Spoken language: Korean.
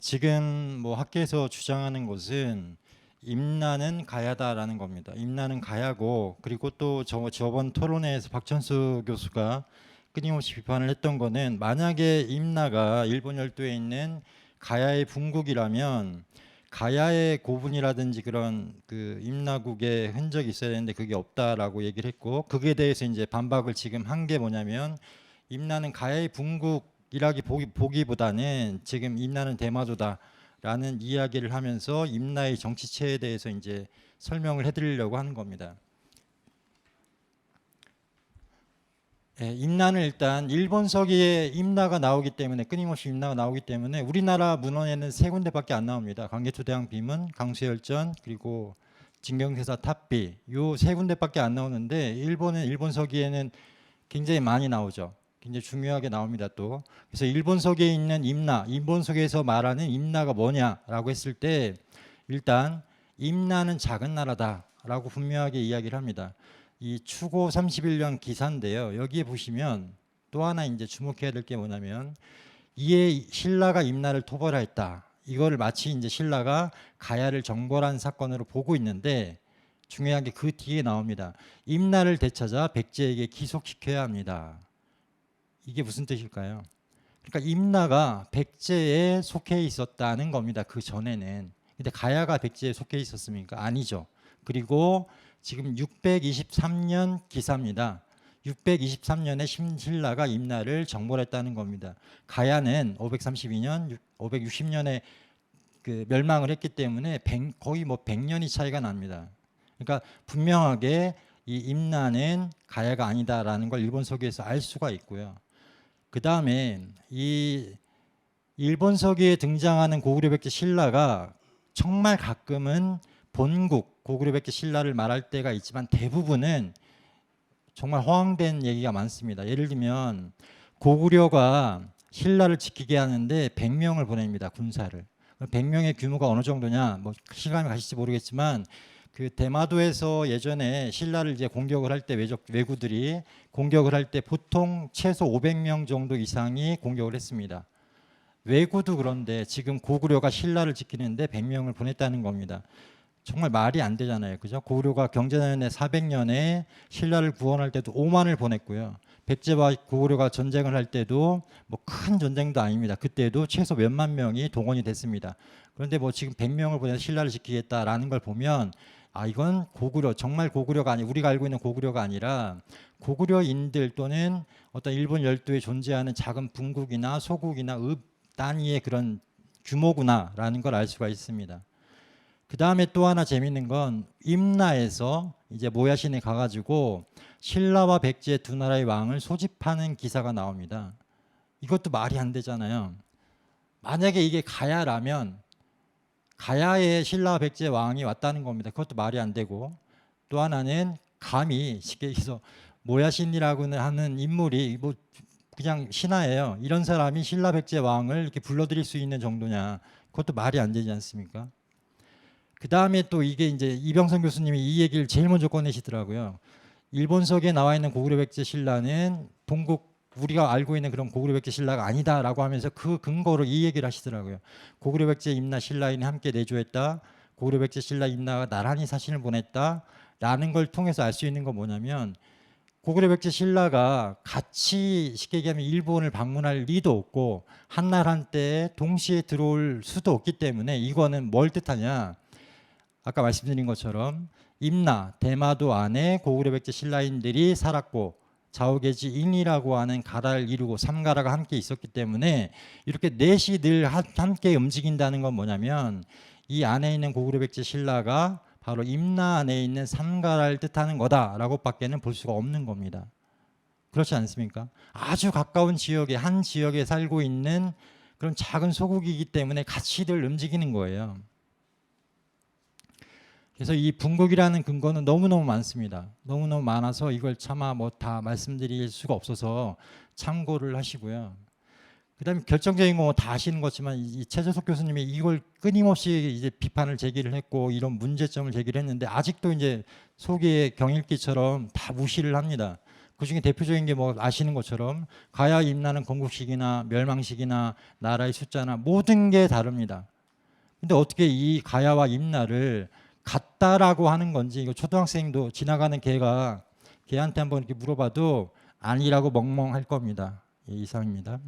지금 뭐 학계에서 주장하는 것은 임나는 가야다라는 겁니다. 임나는 가야고 그리고 또 저, 저번 토론회에서 박천수 교수가 끊임없이 비판을 했던 거는 만약에 임나가 일본 열도에 있는 가야의 분국이라면 가야의 고분이라든지 그런 그 임나국의 흔적이 있어야 되는데 그게 없다라고 얘기를 했고 그에 대해서 이제 반박을 지금 한 게 뭐냐면 임나는 가야의 분국 이라기 보기, 보기보다는 지금 임나는 대마도다라는 이야기를 하면서 임나의 정치체에 대해서 이제 설명을 해드리려고 하는 겁니다. 예, 임나는 일단 일본 서기에 임나가 나오기 때문에 끊임없이 임나가 나오기 때문에 우리나라 문헌에는 세 군데밖에 안 나옵니다. 강개초대왕 비문, 강수열전 그리고 진경세사 탑비 요 세 군데밖에 안 나오는데 일본은 일본 서기에는 굉장히 많이 나오죠. 굉장히 중요하게 나옵니다 또. 그래서 일본 서기에 있는 임나, 일본 서기에서 말하는 임나가 뭐냐라고 했을 때 일단 임나는 작은 나라다라고 분명하게 이야기를 합니다. 이 추고 31년 기사인데요. 여기에 보시면 또 하나 이제 주목해야 될 게 뭐냐면 이에 신라가 임나를 토벌하였다. 이거를 마치 이제 신라가 가야를 정벌한 사건으로 보고 있는데 중요한 게 그 뒤에 나옵니다. 임나를 되찾아 백제에게 기속시켜야 합니다. 이게 무슨 뜻일까요? 그러니까 임나가 백제에 속해 있었다는 겁니다. 그 전에는. 근데 가야가 백제에 속해 있었습니까? 아니죠. 그리고 지금 623년 기사입니다. 623년에 신신라가 임나를 정벌했다는 겁니다. 가야는 532년, 560년에 그 멸망을 했기 때문에 100, 거의 뭐 100년이 차이가 납니다. 그러니까 분명하게 이 임나는 가야가 아니다라는 걸 일본 서기에서 알 수가 있고요. 그 다음에 이 일본 서기에 등장하는 고구려 백제 신라가 정말 가끔은 본국 고구려 백제 신라를 말할 때가 있지만 대부분은 정말 허황된 얘기가 많습니다. 예를 들면 고구려가 신라를 지키게 하는데 100명을 보냅니다. 군사를. 100명의 규모가 어느 정도냐? 뭐 시간이 가실지 모르겠지만 그 대마도에서 예전에 신라를 이제 공격을 할 때 외적 외구들이 공격을 할 때 보통 최소 500명 정도 이상이 공격을 했습니다. 외구도 그런데 지금 고구려가 신라를 지키는데 100명을 보냈다는 겁니다. 정말 말이 안 되잖아요. 그죠? 고구려가 경제년에 400년에 신라를 구원할 때도 5만을 보냈고요. 백제와 고구려가 전쟁을 할 때도 뭐 큰 전쟁도 아닙니다. 그때도 최소 몇만 명이 동원이 됐습니다. 그런데 뭐 지금 100명을 보내서 신라를 지키겠다라는 걸 보면 아 이건 고구려 정말 고구려가 아니 우리가 알고 있는 고구려가 아니라 고구려인들 또는 어떤 일본 열도에 존재하는 작은 분국이나 소국이나 읍 단위의 그런 규모구나라는 걸 알 수가 있습니다. 그 다음에 또 하나 재밌는 건 임나에서 이제 모야신에 가가지고 신라와 백제 두 나라의 왕을 소집하는 기사가 나옵니다. 이것도 말이 안 되잖아요. 만약에 이게 가야라면 가야에 신라와 백제 왕이 왔다는 겁니다. 그것도 말이 안 되고 또 하나는 감히 쉽게 해서 모야신이라고는 하는 인물이 뭐 그냥 신하예요. 이런 사람이 신라 백제 왕을 이렇게 불러들일 수 있는 정도냐? 그것도 말이 안 되지 않습니까? 그 다음에 또 이게 이제 이병선 교수님이 이 얘기를 제일 먼저 꺼내시더라고요. 일본석에 나와 있는 고구려 백제 신라는 동국 우리가 알고 있는 그런 고구려 백제 신라가 아니다라고 하면서 그 근거로 이 얘기를 하시더라고요. 고구려 백제 임나 신라인이 함께 내조했다. 고구려 백제 신라 임나가 나란히 사신을 보냈다 라는 걸 통해서 알 수 있는 건 뭐냐면 고구려 백제 신라가 같이 쉽게 얘기하면 일본을 방문할 리도 없고 한날 한때 동시에 들어올 수도 없기 때문에 이거는 뭘 뜻하냐? 아까 말씀드린 것처럼 임나 대마도 안에 고구려 백제 신라인들이 살았고 자오게지 인이라고 하는 가라를 이루고 삼가라가 함께 있었기 때문에 이렇게 넷이 늘 하- 함께 움직인다는 건 뭐냐면 이 안에 있는 고구려 백제 신라가 바로 임나 안에 있는 삼가라를 뜻하는 거다라고밖에는 볼 수가 없는 겁니다. 그렇지 않습니까? 아주 가까운 지역에 한 지역에 살고 있는 그런 작은 소국이기 때문에 같이 들 움직이는 거예요. 그래서 이 분국이라는 근거는 너무너무 많습니다. 너무너무 많아서 이걸 차마 뭐 다 말씀드릴 수가 없어서 참고를 하시고요. 그다음에 결정적인 거 다 아시는 것지만 이 최재석 교수님이 이걸 끊임없이 이제 비판을 제기를 했고 이런 문제점을 제기를 했는데 아직도 이제 소기의 경일기처럼 다 무시를 합니다. 그중에 대표적인 게 뭐 아시는 것처럼 가야 임나는 건국시기나 멸망시기나 나라의 숫자나 모든 게 다릅니다. 근데 어떻게 이 가야와 임나를 같다라고 하는 건지 이거 초등학생도 지나가는 개가 개한테 한번 이렇게 물어봐도 아니라고 멍멍할 겁니다. 예, 이상입니다.